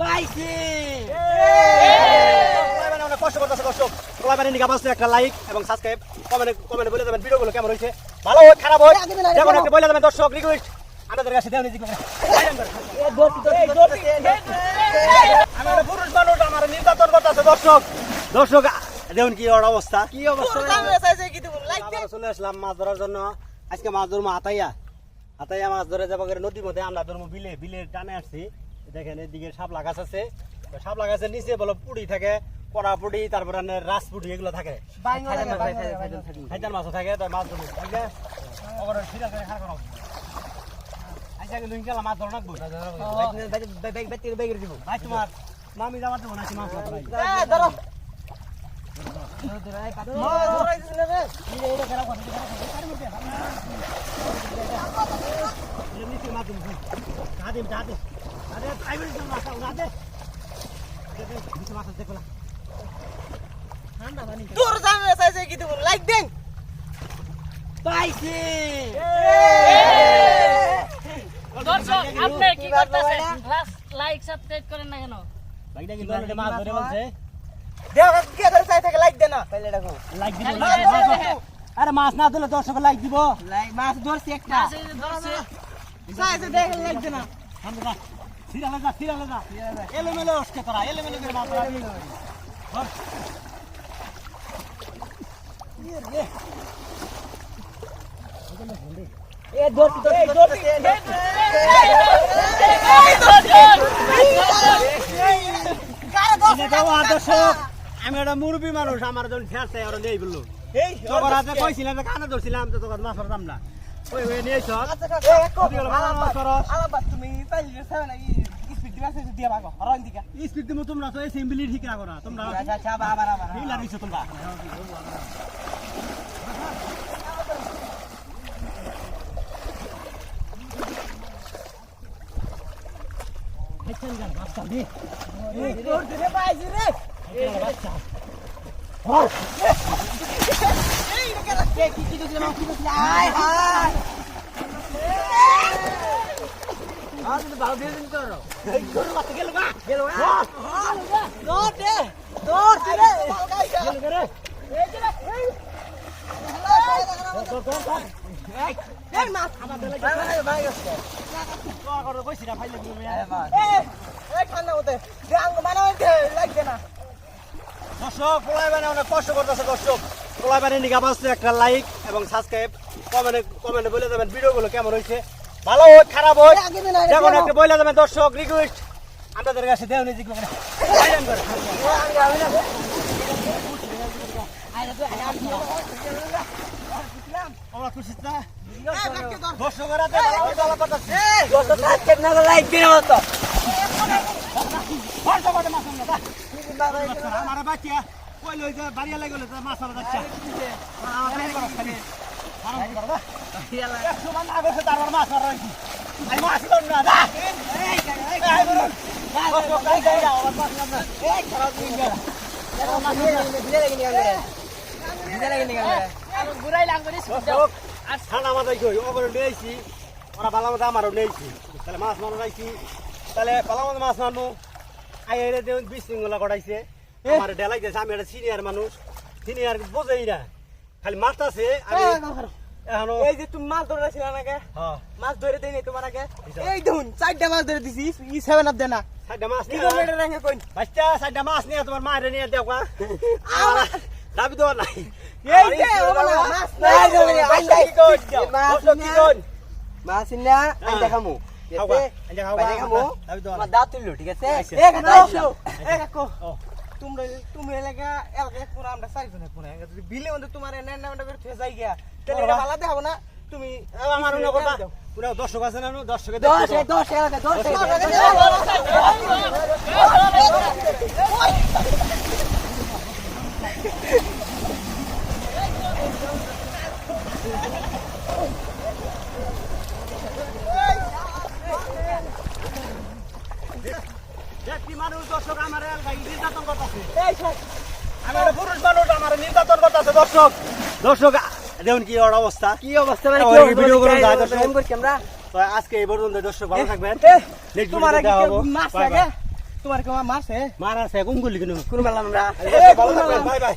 পাইছি। কষ্ট করতেছে দর্শক সবাই মানে নিকা বাসতে একটা লাইক এবং সাবস্ক্রাইব কমেন্ট কমেন্ট বলে দেবেন ভিডিওগুলো কেমন হয়েছে? ভালো হোক খারাপ হোক যেমন একটা বলে দেবেন দর্শক রিকোয়েস্ট আমাদের কাছে দেওয়া নিজে আমি পুরুষ মানুষ আমার নির্যাতন করতেছে দর্শক। দর্শক দেখুন কি অবস্থা। কি অবস্থা আমরা চলে আসলাম মাছ ধরার জন্য। আজকে মাছ ধরবো হাতাইয়া হাতাইয়া মাছ ধরে যাব নদীর মধ্যে আমরা ধরবো বিলে। বিলের টানে আসছি। দেখেন এদিকে শাপলা গাছ আছে সাপলা শাপলা গাছের নিচে বলো পুড়ি থাকে কড়া পুড়ি তারপরে রাস পুড়ি এগুলো থাকে হাইজার মাছও থাকে তো মাছ আচ্ছা ইনশাল্লাহ মাছ ধরো রাখব তোমার মামি নাকি মাছ ধরাই তোর জানে চাইছে কি তুমি লাইক দেন পাইছি দর্শক আপনি কি করতেছেন? লাইক সাবস্ক্রাইব করেন না কেন? ভাইটা কিন্তু অলরেডি মাছ ধরে বলছে। আরে মাছ না দিলে দর্শক লাইক দিব মাছ ধরছি একটা এলোমেলো অস্কে তোরা এলোমেলো করে মাছ এ দর্শক আমি একটা মুরবি মানুষ আমার যখন ফেরছে আর নেই বলল। তোর হাতে কইছিলাম যে কানে ধরছিলাম তো তোর মাছ ধরতাম না। ওই ওই নিয়ে এসো। তুমি পাইলে স্পিড দিবা সে দিয়া ভাগো হরন দিকা স্পিড দিমু তোমরা তো এসেম্বলি ঠিক রাখো না। তোমরা আচ্ছা আচ্ছা আবার আবার হিলা তোমরা গান রে রে হায় এই রে রে। ঠান্ডা হতে আঙ্গ মানা লাগবে না দর্শক পোলাই বানে অনেক কষ্ট করতেছে দর্শক পোলাই বানে নিকা বাসতে একটা লাইক এবং সাবস্ক্রাইব কমেন্টে কমেন্টে বলে দেবেন ভিডিওগুলো কেমন হয়েছে ভালো হোক খারাপ হোক যেমন একটা বলে দেবেন দর্শক রিকোয়েস্ট আপনাদের কাছে দেওয়া নিজে করে আইলেন করে আমরা খুশি না দর্শকেরা লাইক দিন মতো আমরা বাচ্চা কই লই যে বাড়িয়া লাগলে তো মাছ আমরা যাচ্ছে আমার করো খালি আরাম করো না একশো মান আগে সে তারপর মাছ মারা রয়েছি আমি মাছ ধরুন না দা এই মাছ না এই দর্শক আর ছানা মাথায় কই আমারও নিয়েছি তাহলে মাছ মারো। মাছ মারবো আই এর দেখুন বিশৃঙ্খলা করাইছে আমার ডেলাইতেছে আমি একটা সিনিয়র মানুষ সিনিয়র বোঝেই না খালি মারতাছে আমি এখনও এই যে তুমি মাছ ধরে ছিল হ্যাঁ মাছ ধরে দেই নাই তোমার আগে এই দেখুন চারটা মাছ ধরে দিছি ই সেভেন আপ দেনা মাছ নিয়ে করবে রেখে কই বাচ্চা মাছ নিয়ে তোমার মায়ের নিয়ে কা আমার- দাবি দেওয়া নাই এই যে মাছ নাই ধরে কই মাছ কি মাছ হ্যাঁ। দেখামু খাওয়া আইন্দা খাওয়া বাইরে খামু দাবি দেওয়া আমার দাঁত তুললো ঠিক আছে আচ্ছা। কাকু তোমরা তুমি এলাকা এলাকা পুরো আমরা চারজন পুরো যদি বিলে মধ্যে তোমার এনে নামটা করে থুয়ে গিয়া তাহলে এটা ভালো দেখাবো না তুমি আমার পুরো দর্শক আছে না দর্শকে দশ দশ এলাকা দশ একটি মানুষ দর্শক আমার এলাকায় নির্যাতন করতেছে এই সব আমি একটা পুরুষ মানুষ আমার নির্যাতন করতেছে দর্শক। দর্শক দেখুন কি অবস্থা। কি অবস্থা মানে ওই ভিডিও করুন, দর্শক। তো আজকে এই পর্যন্ত দর্শক ভালো থাকবেন। তোমার। মাছ. লাগে তোমার কেউ মারছে? মারা আছে কোন। গুলি কোনো আমরা বাই বাই।